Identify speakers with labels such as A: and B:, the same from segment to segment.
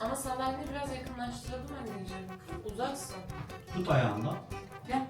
A: Ama sandalyeyi biraz yakınlaştıralım anneciğim. Uzaksın.
B: Tut ayağından.
A: Gel.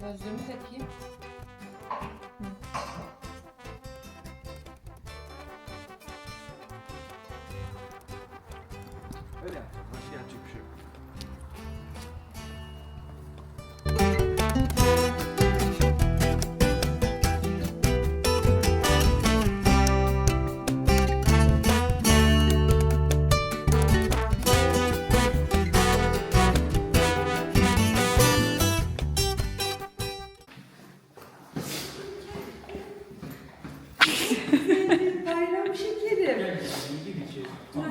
A: Gözlüğümü takayım.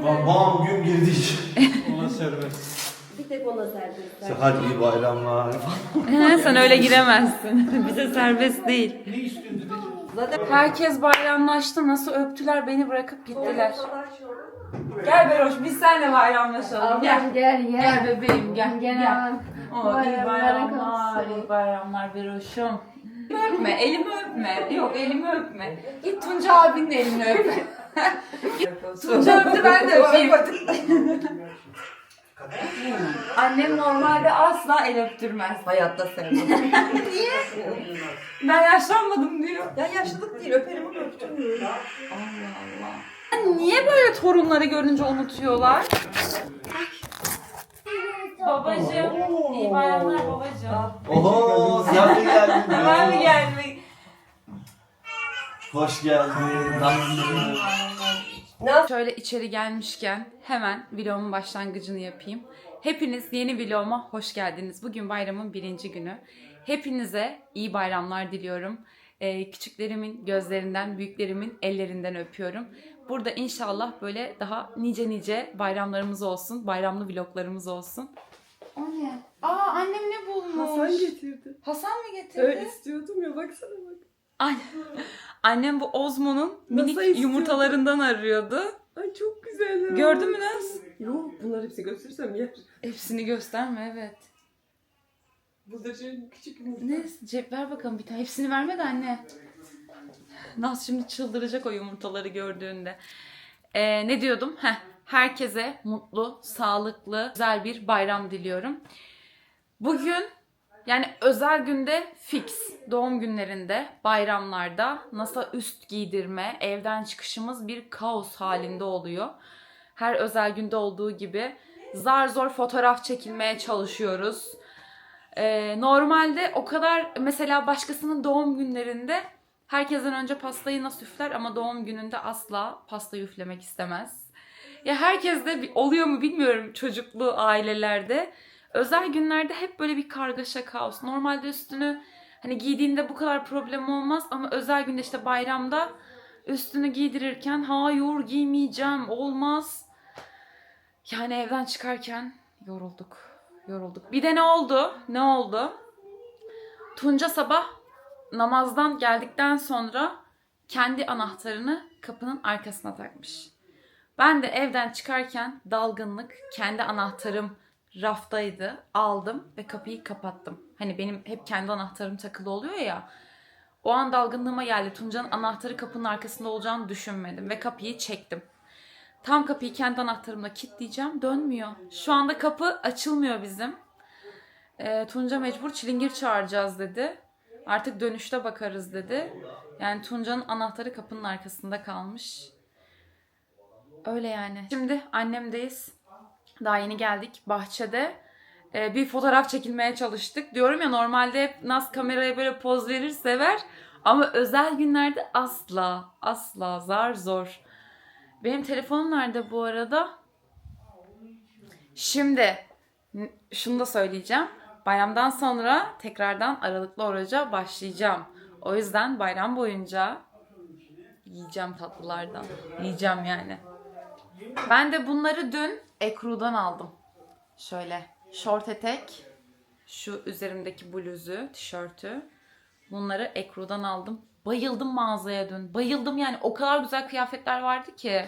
B: Babam gün girdi iç.
C: Ona serbest.
D: Bir tek ona serbest.
B: Hadi iyi bayramlar.
A: Sen öyle giremezsin. Bize serbest değil.
C: Ne istiyorsun?
D: Zaten
A: Herkes bayramlaştı. Nasıl öptüler beni bırakıp gittiler. Gel Beroş biz seninle bayramlaşalım. Gel.
E: Gel gel.
A: Gel bebeğim gel.
E: Gel
A: gel. Oo, iyi
E: Bayramlar
A: iyi bayramlar Beroş'um. Elimi öpme, elimi öpme. Yok elimi öpme. Git Tunca abinin elini öp. Tunca öptü ben de öpeyim. Annem normalde asla el öptürmez.
D: hayatta sevmem.
A: Ben yaşlanmadım diyor.
D: ya yaşlılık değil öperim ama öptürmüyorum.
A: Allah Allah. Niye böyle torunları görünce unutuyorlar? Babacığım, iyi bayramlar babacığım.
B: Oho sen de geldin.
A: Hemen mi gelmek?
B: Hoş geldin. Nasılsın?
A: Şöyle içeri gelmişken hemen vlogumun başlangıcını yapayım. Hepiniz yeni vloguma hoş geldiniz. Bugün bayramın birinci günü. Hepinize iyi bayramlar diliyorum. Ee, küçüklerimin gözlerinden, büyüklerimin ellerinden öpüyorum. Burada inşallah böyle daha nice nice bayramlarımız olsun, bayramlı vloglarımız olsun. O ne? Aa annem ne bulmuş?
D: Hasan getirdi.
A: Hasan mı getirdi?
D: Öyle istiyordum ya baksana bak.
A: Ay, annem bu Ozmo'nun minik
D: istiyordu?
A: yumurtalarından arıyordu.
D: Ay çok güzel.
A: Gördün mü Naz?
D: Yok bunlar hepsi gösterirsem yer.
A: Hepsini gösterme evet.
D: Bıldırcın küçük yumurta.
A: Ne? Cep ver bakalım bir tane. Hepsini verme de anne. Naz şimdi çıldıracak o yumurtaları gördüğünde. Ee, ne diyordum? Heh, herkese mutlu, sağlıklı, güzel bir bayram diliyorum. Bugün yani özel günde fix, doğum günlerinde, bayramlarda NASA üst giydirme, evden çıkışımız bir kaos halinde oluyor. Her özel günde olduğu gibi zar zor fotoğraf çekilmeye çalışıyoruz. Ee, normalde o kadar mesela başkasının doğum günlerinde herkesten önce pastayı nasıl üfler ama doğum gününde asla pastayı üflemek istemez. Ya herkes de oluyor mu bilmiyorum çocuklu ailelerde. Özel günlerde hep böyle bir kargaşa kaos. Normalde üstünü hani giydiğinde bu kadar problem olmaz ama özel günde işte bayramda üstünü giydirirken hayır giymeyeceğim olmaz. Yani evden çıkarken yorulduk. Yorulduk. Bir de ne oldu? Ne oldu? Tunca sabah namazdan geldikten sonra kendi anahtarını kapının arkasına takmış. Ben de evden çıkarken dalgınlık kendi anahtarım raftaydı. Aldım ve kapıyı kapattım. Hani benim hep kendi anahtarım takılı oluyor ya. O an dalgınlığıma geldi. Tunca'nın anahtarı kapının arkasında olacağını düşünmedim ve kapıyı çektim. Tam kapıyı kendi anahtarımla kilitleyeceğim. Dönmüyor. Şu anda kapı açılmıyor bizim. Ee, Tunca mecbur çilingir çağıracağız dedi. Artık dönüşte bakarız dedi. Yani Tunca'nın anahtarı kapının arkasında kalmış. Öyle yani. Şimdi annemdeyiz. Daha yeni geldik bahçede. Ee, bir fotoğraf çekilmeye çalıştık. Diyorum ya normalde hep Naz kameraya böyle poz verir sever. Ama özel günlerde asla asla zar zor. Benim telefonum nerede bu arada? Şimdi şunu da söyleyeceğim. Bayramdan sonra tekrardan aralıklı oruca başlayacağım. O yüzden bayram boyunca yiyeceğim tatlılardan. Yiyeceğim yani. Ben de bunları dün Ekru'dan aldım. Şöyle şort etek, şu üzerimdeki bluzu, tişörtü. Bunları Ekru'dan aldım. Bayıldım mağazaya dün. Bayıldım yani. O kadar güzel kıyafetler vardı ki.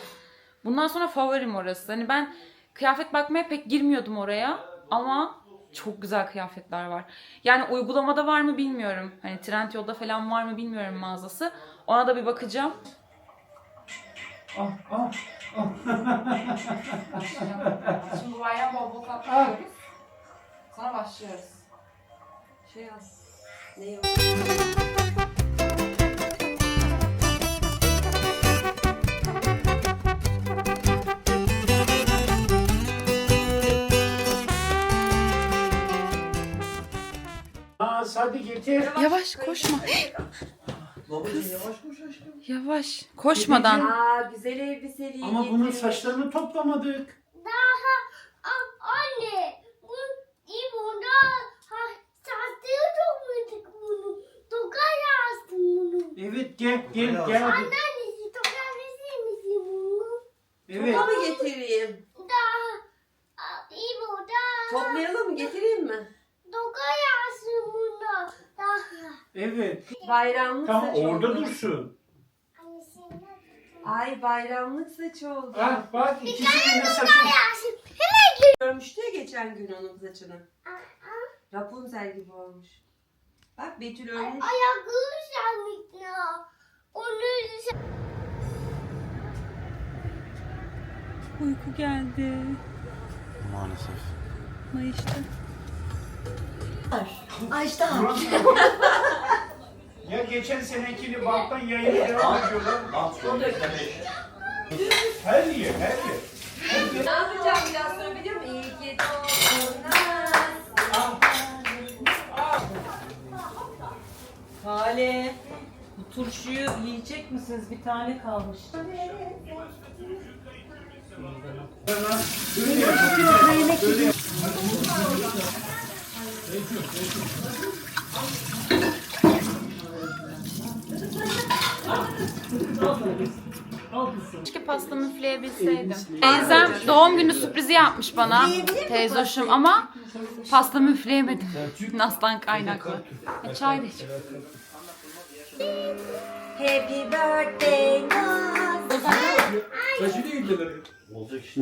A: Bundan sonra favorim orası. Hani ben kıyafet bakmaya pek girmiyordum oraya. Ama çok güzel kıyafetler var. Yani uygulamada var mı bilmiyorum. Hani Trendyol'da falan var mı bilmiyorum mağazası. Ona da bir bakacağım.
C: Ah, ah.
A: Şimdi bayram bol bol kapatıyoruz. Sonra başlıyoruz.
D: Şey yaz. Ne yok?
C: Naz hadi getir.
A: Yavaş koşma.
B: Babacığım yavaş koş aşkım.
A: Yavaş. Koşmadan.
D: Aa güzel elbiseli.
C: Ama bunun saçlarını toplamadık.
E: Anne, bu iyi bunda ha, saatleri topladık bunu. Tokay yazdım bunu.
C: Evet gel gel gel. hadi.
E: Annesi tokay verir misin bunu?
C: Evet.
D: Topa mı getireyim?
E: Daha iyi burada.
D: Toplayalım mı? Getireyim mi?
E: Tokay. Daha.
C: Evet.
D: Bayramlık
C: Tam
D: saç
C: orada
D: oldu.
C: dursun.
D: Ay bayramlık saç oldu.
C: Ah bak ikisinin de saçı.
E: yazdım.
D: Görmüştü ya geçen gün onun saçını. Rapunzel gibi olmuş. Bak Betül ölmüş.
E: Ayakkabı sandık ya. Onu
A: Uyku geldi.
B: Maalesef.
A: Mayıştı.
C: Ya geçen senekini banttan yayını devam ediyorlar. Her yer her yer.
D: Ne yapacağım biraz sonra biliyor musun? İyi ki.
A: Hale. Bu turşuyu yiyecek misiniz? Bir tane kalmış. Keşke pasta müfleyebilseydim. Teyzem doğum günü sürprizi yapmış bana. Teyzoşum ama pasta müfleyemedim. Naslan kaynaklı. E, çay da.
D: Happy birthday Naz.
C: Değildiler.
B: Olacak işte.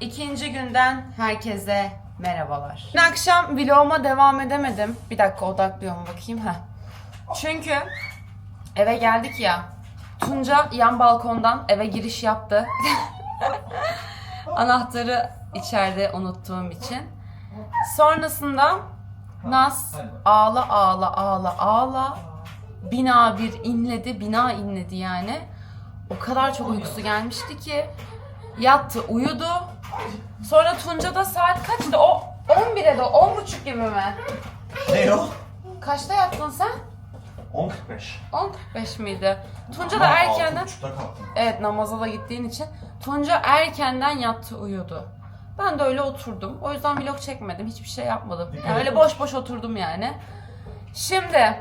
A: İkinci günden herkese merhabalar. Dün akşam vloguma devam edemedim. Bir dakika odaklıyorum bakayım. Heh. Çünkü eve geldik ya. Tunca yan balkondan eve giriş yaptı. Anahtarı içeride unuttuğum için. Sonrasında Nas ağla ağla ağla ağla bina bir inledi, bina inledi yani. O kadar çok uykusu gelmişti ki yattı, uyudu. Sonra Tunca da saat kaçtı? O 11'e de 10.30 gibi mi?
B: Ne o?
A: Kaçta yattın sen?
B: 10.45.
A: 10.45 miydi? Tunca da erkenden...
B: 6.30'da kalktım.
A: Evet namaza da gittiğin için. Tunca erkenden yattı uyudu. Ben de öyle oturdum. O yüzden vlog çekmedim. Hiçbir şey yapmadım. Yani öyle boş boş oturdum yani. Şimdi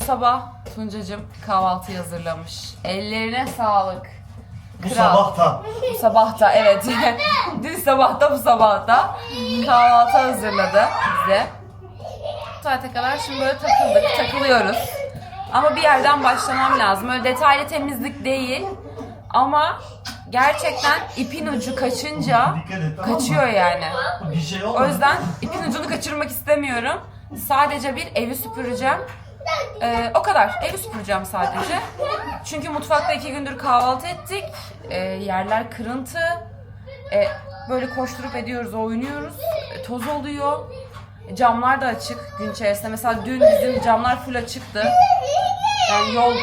A: bu sabah Tuncacığım kahvaltı hazırlamış. Ellerine sağlık.
B: Bu
A: Kral.
B: sabah da.
A: Bu sabah da evet. Dün sabah da bu sabah da kahvaltı hazırladı bize. Bu saate kadar şimdi böyle takıldık, takılıyoruz. Ama bir yerden başlamam lazım. Öyle detaylı temizlik değil. Ama gerçekten ipin ucu kaçınca
B: Dikkat et tamam mı?
A: kaçıyor yani.
B: Bir şey olmadı.
A: O yüzden ipin ucunu kaçırmak istemiyorum. Sadece bir evi süpüreceğim. Ee, o kadar. Evi süpüreceğim sadece. Çünkü mutfakta iki gündür kahvaltı ettik. Ee, yerler kırıntı. Ee, böyle koşturup ediyoruz, oynuyoruz. Ee, toz oluyor. Camlar da açık gün içerisinde. Mesela dün bizim camlar full açıktı. Yani yol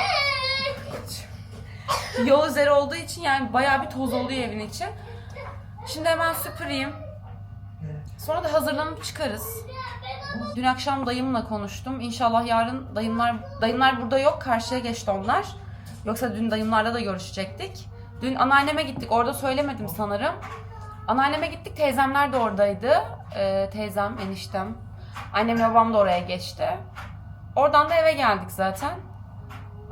A: yol üzeri olduğu için yani bayağı bir toz oluyor evin içi. Şimdi hemen süpüreyim. Sonra da hazırlanıp çıkarız. Dün akşam dayımla konuştum. İnşallah yarın dayımlar dayımlar burada yok. Karşıya geçti onlar. Yoksa dün dayımlarla da görüşecektik. Dün anneanneme gittik. Orada söylemedim sanırım. Anneanneme gittik. Teyzemler de oradaydı. Ee, teyzem, eniştem. Annemle babam da oraya geçti. Oradan da eve geldik zaten.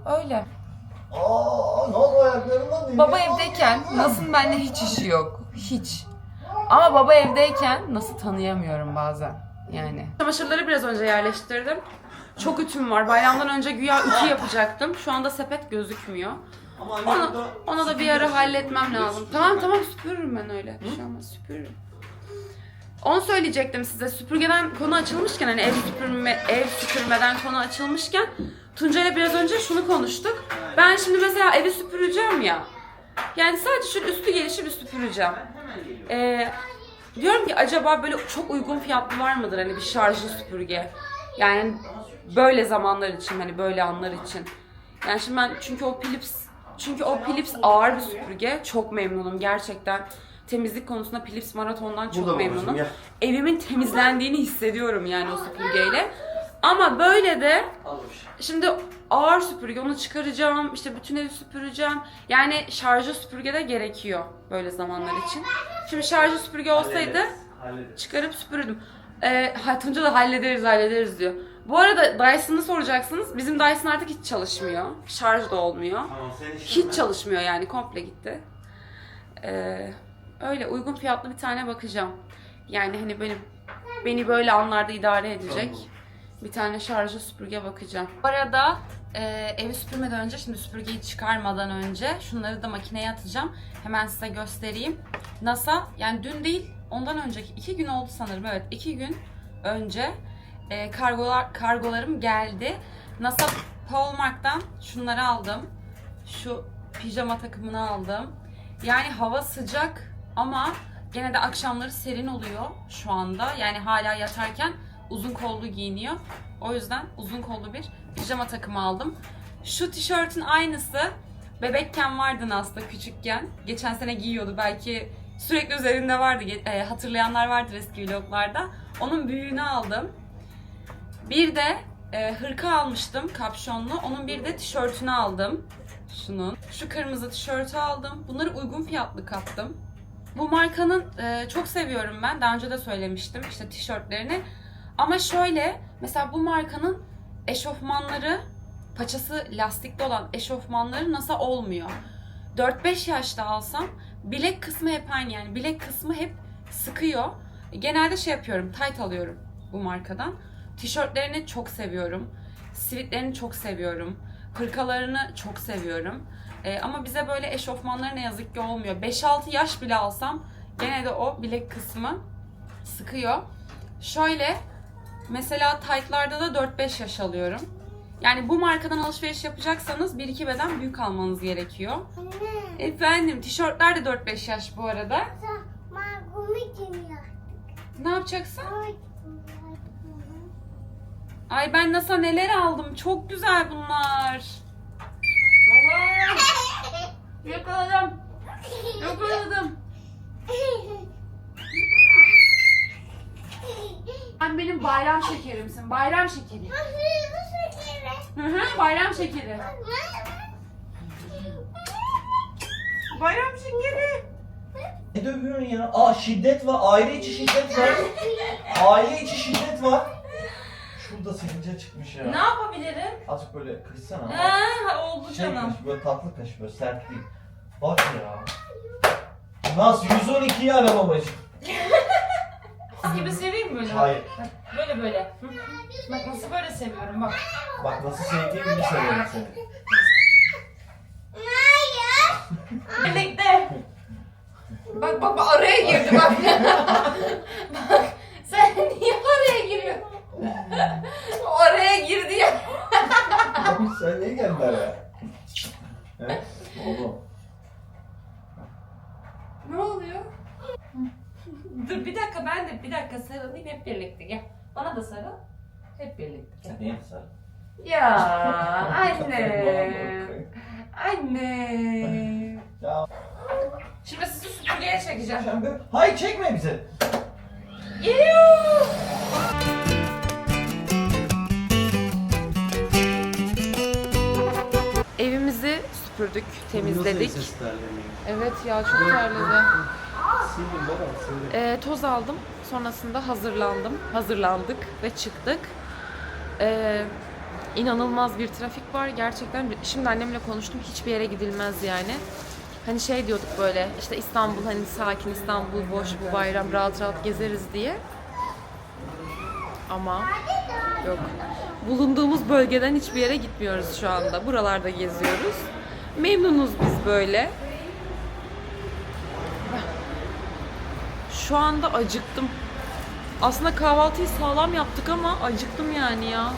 A: Öyle.
B: Aa, ne oldu ayaklarından değil
A: Baba evdeyken nasıl benimle hiç işi yok. Hiç. Ama baba evdeyken nasıl tanıyamıyorum bazen. Yani. Çamaşırları biraz önce yerleştirdim. Çok ütüm var. Bayramdan önce güya ütü yapacaktım. Şu anda sepet gözükmüyor.
B: Ama anne
A: Onu,
B: burada
A: ona da bir ara halletmem lazım. Tamam tamam süpürürüm ben öyle. Bir şey olmaz süpürürüm. Onu söyleyecektim size. Süpürgeden konu açılmışken hani ev süpürme ev süpürmeden konu açılmışken Tuncay'la biraz önce şunu konuştuk. Ben şimdi mesela evi süpüreceğim ya. Yani sadece şu üstü gelişi bir süpüreceğim. Ee, diyorum ki acaba böyle çok uygun fiyatlı var mıdır hani bir şarjlı süpürge? Yani böyle zamanlar için hani böyle anlar için. Yani şimdi ben çünkü o Philips çünkü o Philips ağır bir süpürge. Çok memnunum gerçekten. Temizlik konusunda Philips Marathon'dan çok
B: Burada
A: memnunum. Evimin temizlendiğini hissediyorum yani o süpürgeyle. Ama böyle de
B: Al bir şey.
A: Şimdi ağır süpürge onu çıkaracağım. işte bütün evi süpüreceğim. Yani şarjlı süpürge de gerekiyor böyle zamanlar için. Şimdi şarjlı süpürge olsaydı
B: Hallederiz,
A: çıkarıp süpürürdüm. Ee, ha, Tunca da hallederiz hallederiz diyor. Bu arada Dyson'ı soracaksınız. Bizim Dyson artık hiç çalışmıyor. Şarj da olmuyor.
B: Tamam senin işin
A: Hiç
B: ben-
A: çalışmıyor yani komple gitti. Ee, öyle uygun fiyatlı bir tane bakacağım. Yani hani benim beni böyle anlarda idare edecek bir tane şarjlı süpürge bakacağım. Bu arada e, evi süpürmeden önce şimdi süpürgeyi çıkarmadan önce şunları da makineye atacağım. Hemen size göstereyim. NASA yani dün değil ondan önceki iki gün oldu sanırım evet iki gün önce e, kargolar kargolarım geldi. NASA Paulmark'tan şunları aldım. Şu pijama takımını aldım. Yani hava sıcak ama gene de akşamları serin oluyor şu anda. Yani hala yatarken uzun kollu giyiniyor. O yüzden uzun kollu bir pijama takımı aldım. Şu tişörtün aynısı bebekken vardı Nas'ta küçükken. Geçen sene giyiyordu belki sürekli üzerinde vardı. E, hatırlayanlar vardır eski vloglarda. Onun büyüğünü aldım. Bir de e, hırka almıştım kapşonlu. Onun bir de tişörtünü aldım. Şunun. Şu kırmızı tişörtü aldım. Bunları uygun fiyatlı kaptım. Bu markanın e, çok seviyorum ben. Daha önce de söylemiştim işte tişörtlerini. Ama şöyle mesela bu markanın eşofmanları paçası lastikli olan eşofmanları nasıl olmuyor. 4-5 yaşta alsam bilek kısmı hep aynı yani bilek kısmı hep sıkıyor. Genelde şey yapıyorum tight alıyorum bu markadan. Tişörtlerini çok seviyorum. Sivitlerini çok seviyorum. Hırkalarını çok seviyorum. Ee, ama bize böyle eşofmanları ne yazık ki olmuyor. 5-6 yaş bile alsam gene de o bilek kısmı sıkıyor. Şöyle mesela tight'larda da 4-5 yaş alıyorum. Yani bu markadan alışveriş yapacaksanız 1-2 beden büyük almanız gerekiyor.
E: Anne.
A: Efendim tişörtler de 4-5 yaş bu arada. Ne yapacaksın?
E: Ay,
A: ben NASA neler aldım. Çok güzel bunlar. Allah'ım. Yakaladım. Yakaladım. Sen benim bayram şekerimsin. Bayram şekeri. Hı hı, bayram şekeri. Bayram şekeri.
B: Ne dövüyorsun ya? Aa şiddet var. Aile içi şiddet var. Aile içi şiddet var. Şurada sivilce çıkmış ya.
A: Ne yapabilirim?
B: Azıcık böyle kıssana.
A: Ha, oldu
B: Şey
A: canım.
B: kaş, böyle tatlı kaş, böyle sert değil. Bak ya. Nasıl 112'yi ara babacığım.
A: gibi seveyim mi böyle?
B: Hayır.
A: Böyle böyle. Hı. Bak nasıl böyle seviyorum bak.
B: Bak nasıl sevdiğimi seviyorum seni.
A: Birlikte. Bak bak bak araya girdi bak. bak sen niye araya giriyorsun? O araya girdi ya.
B: Sen niye geldin araya? He? Oğlum.
A: Ne oluyor? Dur bir dakika ben de bir dakika sarılayım hep birlikte gel. Bana da sarıl. Hep birlikte.
B: Sen niye sen?
A: Ya anne. Anne.
B: Ya
A: Şimdi sizi süpürgeye çekeceğim.
B: Hayır çekme bizi.
A: Geliyor. Evimizi süpürdük, temizledik. Evet ya çok terledi. Ee, toz aldım. Sonrasında hazırlandım. Hazırlandık ve çıktık. Ee, inanılmaz bir trafik var. Gerçekten şimdi annemle konuştum. Hiçbir yere gidilmez yani. Hani şey diyorduk böyle işte İstanbul hani sakin İstanbul boş bu bayram rahat rahat gezeriz diye. Ama yok. Bulunduğumuz bölgeden hiçbir yere gitmiyoruz şu anda. Buralarda geziyoruz. Memnunuz biz böyle. Şu anda acıktım. Aslında kahvaltıyı sağlam yaptık ama acıktım yani ya.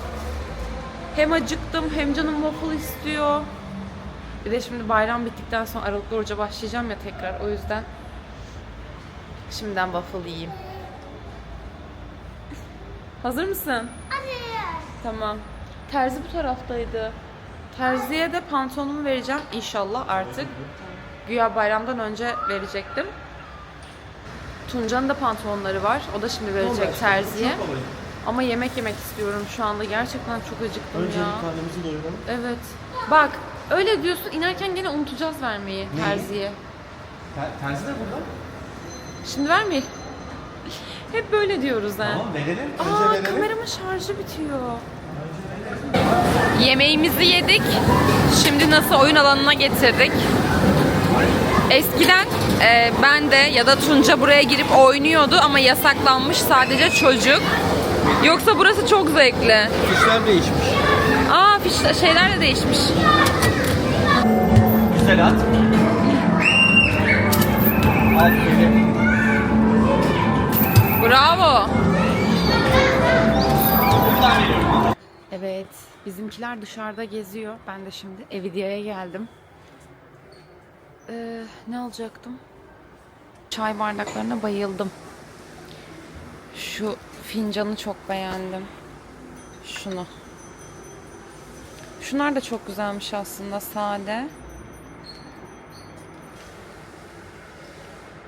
A: Hem acıktım hem canım waffle istiyor. Bir de şimdi bayram bittikten sonra Aralıklı oruca başlayacağım ya tekrar. O yüzden şimdiden waffle yiyeyim. Hazır mısın? Tamam. Terzi bu taraftaydı. Terziye de pantolonumu vereceğim inşallah artık. Güya bayramdan önce verecektim. Tunca'nın da pantolonları var. O da şimdi verecek terziye. Ama yemek yemek istiyorum şu anda. Gerçekten çok acıktım ya.
B: karnımızı doyuralım.
A: Evet. Bak öyle diyorsun inerken gene unutacağız vermeyi
B: Neyi?
A: terziye.
B: terzi de burada.
A: Şimdi vermeyelim. Hep böyle diyoruz ha.
B: Tamam verelim.
A: Aa kameramın şarjı bitiyor. Yemeğimizi yedik. Şimdi nasıl oyun alanına getirdik. Eskiden e, ben de ya da Tunca buraya girip oynuyordu ama yasaklanmış sadece çocuk. Yoksa burası çok zevkli.
B: Fişler değişmiş.
A: Aa fiş, şeyler de değişmiş.
B: Güzel at. Aferin.
A: Bravo. Evet, bizimkiler dışarıda geziyor. Ben de şimdi Evidia'ya geldim. Ee, ne alacaktım? Çay bardaklarına bayıldım. Şu fincanı çok beğendim. Şunu. Şunlar da çok güzelmiş aslında sade.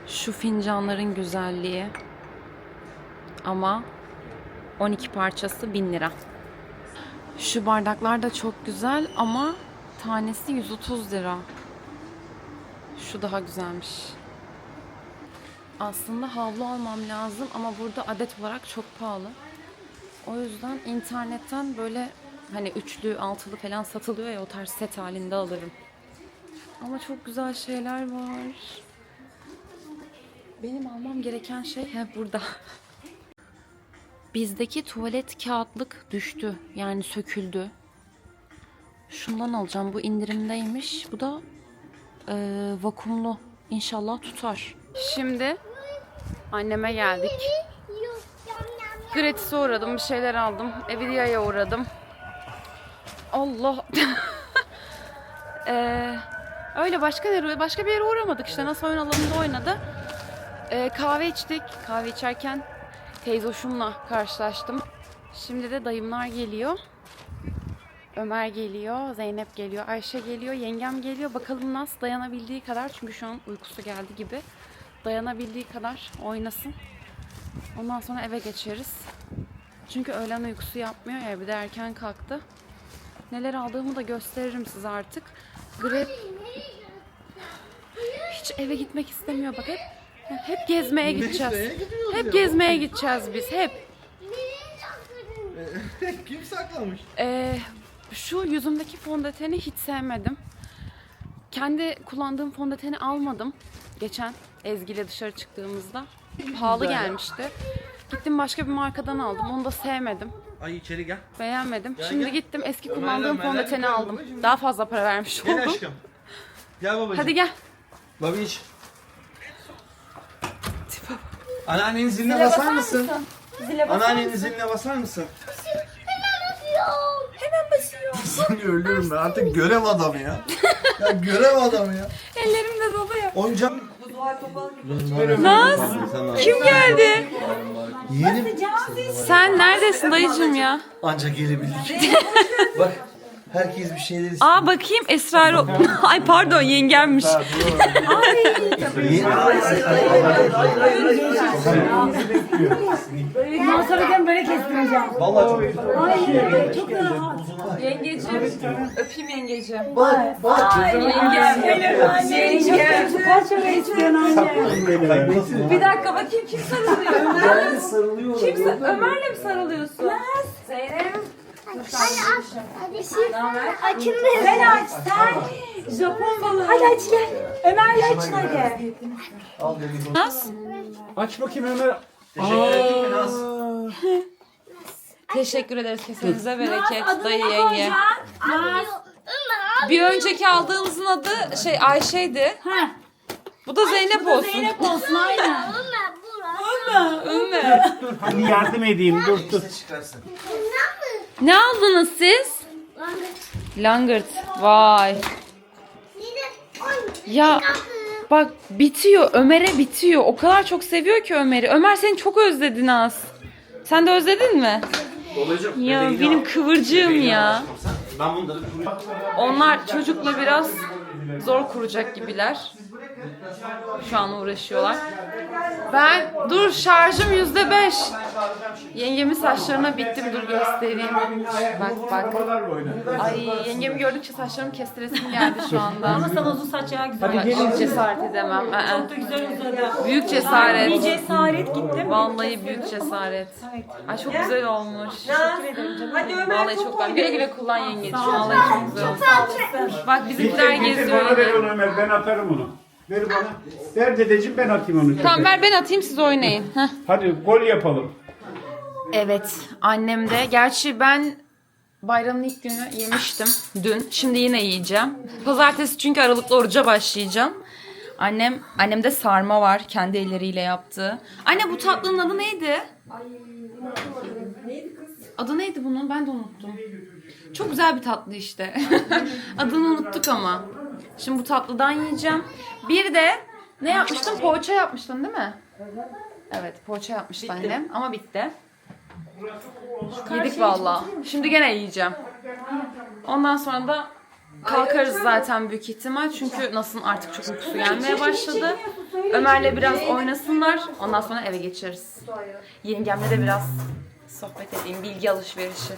A: Şu fincanların güzelliği. Ama 12 parçası 1000 lira. Şu bardaklar da çok güzel ama tanesi 130 lira. Şu daha güzelmiş. Aslında havlu almam lazım ama burada adet olarak çok pahalı. O yüzden internetten böyle hani üçlü, altılı falan satılıyor ya o tarz set halinde alırım. Ama çok güzel şeyler var. Benim almam gereken şey hep burada. Bizdeki tuvalet kağıtlık düştü. Yani söküldü. Şundan alacağım. Bu indirimdeymiş. Bu da e, vakumlu. İnşallah tutar. Şimdi anneme geldik. Gratis'e uğradım. Bir şeyler aldım. Evidia'ya uğradım. Allah. Ee, öyle başka yere, başka bir yere uğramadık işte. Nasıl oyun alanında oynadı. Ee, kahve içtik. Kahve içerken teyzoşumla karşılaştım. Şimdi de dayımlar geliyor. Ömer geliyor, Zeynep geliyor, Ayşe geliyor, yengem geliyor. Bakalım nasıl dayanabildiği kadar çünkü şu an uykusu geldi gibi. Dayanabildiği kadar oynasın. Ondan sonra eve geçeriz. Çünkü öğlen uykusu yapmıyor ya bir de erken kalktı. Neler aldığımı da gösteririm size artık. Grep hiç eve gitmek istemiyor bak hep hep gezmeye gideceğiz. Hep gezmeye gideceğiz biz hep.
B: Kim saklamış?
A: Ee, şu yüzümdeki fondöteni hiç sevmedim. Kendi kullandığım fondöteni almadım. Geçen Ezgi ile dışarı çıktığımızda. Pahalı gelmişti. Gittim başka bir markadan aldım. Onu da sevmedim.
B: Ay içeri gel.
A: Beğenmedim.
B: Gel,
A: Şimdi
B: gel.
A: gittim eski kullandığım
B: Ömer'le
A: fondöteni
B: gel
A: aldım.
B: babacığım.
A: Daha fazla para vermiş
B: Gel
A: oldum.
B: aşkım. Gel babacığım.
A: Hadi gel.
B: Babiş. Anneannenin ziline
A: Zile
B: basar mısın?
A: Zile basar
B: Anneannenin
A: mısın?
B: ziline basar mısın? Seni ölüyorum ben artık görev adamı ya. Ya görev adamı ya.
A: Ellerim de doluyor.
B: Oyuncak.
A: Naz kim geldi?
B: Yeğenim.
A: Sen neredesin dayıcım ya?
B: Ancak gelebildik. Bak herkes bir şeyler istiyor.
A: Aa bakayım Esrar o... Ay pardon yengemmiş.
F: Bundan sonra ben böyle kestireceğim.
B: Vallahi çok güzel.
F: Ay çok rahat.
A: Yengeciğim öpeyim yengeciğim.
B: Bak bak.
A: Yengem benim annem.
F: Kaç para istiyorsun anne?
A: Bir dakika bakayım kim sarılıyor? Ömer.
B: Sarılıyor.
A: Kim sa- Ömer'le mi sarılıyorsun? Zeynep.
E: Hadi Açın
F: Sen aç sen. Japon balığı. Hadi aç gel. Ömer'le açın hadi.
B: Al.
A: Naz.
C: Aç bakayım Ömer.
B: Teşekkür ederim Naz.
A: Teşekkür ederiz kesenize bereket dayı yenge.
F: Naz.
A: Bir önceki aldığımızın adı şey Ayşe'ydi.
F: Ha.
A: Bu da Zeynep
F: Bu da
A: olsun.
F: Zeynep olsun aynen.
A: Ümmü.
C: Hadi yardım edeyim dur dur.
B: Çıkarsın.
A: Ne aldınız siz? Langırt. Vay. Ya bak bitiyor. Ömer'e bitiyor. O kadar çok seviyor ki Ömer'i. Ömer seni çok özledi Naz. Sen de özledin mi?
B: Babacım.
A: Ya benim
B: al.
A: kıvırcığım ya.
B: Ben bunları.
A: Onlar çocukla biraz zor kuracak gibiler. Şu an uğraşıyorlar. Ben dur şarjım yüzde beş. Yengemin saçlarına bittim dur göstereyim. Bak bak. Ay yengemi gördükçe saçlarım kestiresim geldi şu anda.
F: Ama sana uzun saç ya güzel.
A: Bak, hiç cesaret edemem.
F: Çok da güzel uzadı.
A: Büyük
F: Bir
A: cesaret.
F: cesaret gittim.
A: Vallahi büyük cesaret. Ay çok güzel olmuş.
D: Hadi Ömer
A: Vallahi çok ben. Güle güle kullan yengeciğim. Vallahi çok güzel. Bak bizimkiler geziyor
C: bana ver onu Ömer ben atarım onu. Ver bana. Ver dedeciğim ben atayım onu.
A: Tamam ver ben atayım siz oynayın. Heh.
C: Hadi gol yapalım.
A: Evet annem de. Gerçi ben bayramın ilk günü yemiştim dün. Şimdi yine yiyeceğim. Pazartesi çünkü aralıklı oruca başlayacağım. Annem, annemde sarma var kendi elleriyle yaptığı. Anne bu tatlının adı neydi? Adı neydi bunun? Ben de unuttum. Çok güzel bir tatlı işte. Adını unuttuk ama. Şimdi bu tatlıdan yiyeceğim. Bir de ne yapmıştım? Poğaça yapmıştın değil mi? Evet poğaça yapmıştı annem ama bitti. Yedik valla. Şimdi gene yiyeceğim. Ondan sonra da kalkarız zaten büyük ihtimal. Çünkü Nas'ın artık çok uykusu gelmeye başladı. Ömer'le biraz oynasınlar. Ondan sonra eve geçeriz. Yengemle de biraz sohbet edeyim. Bilgi alışverişi.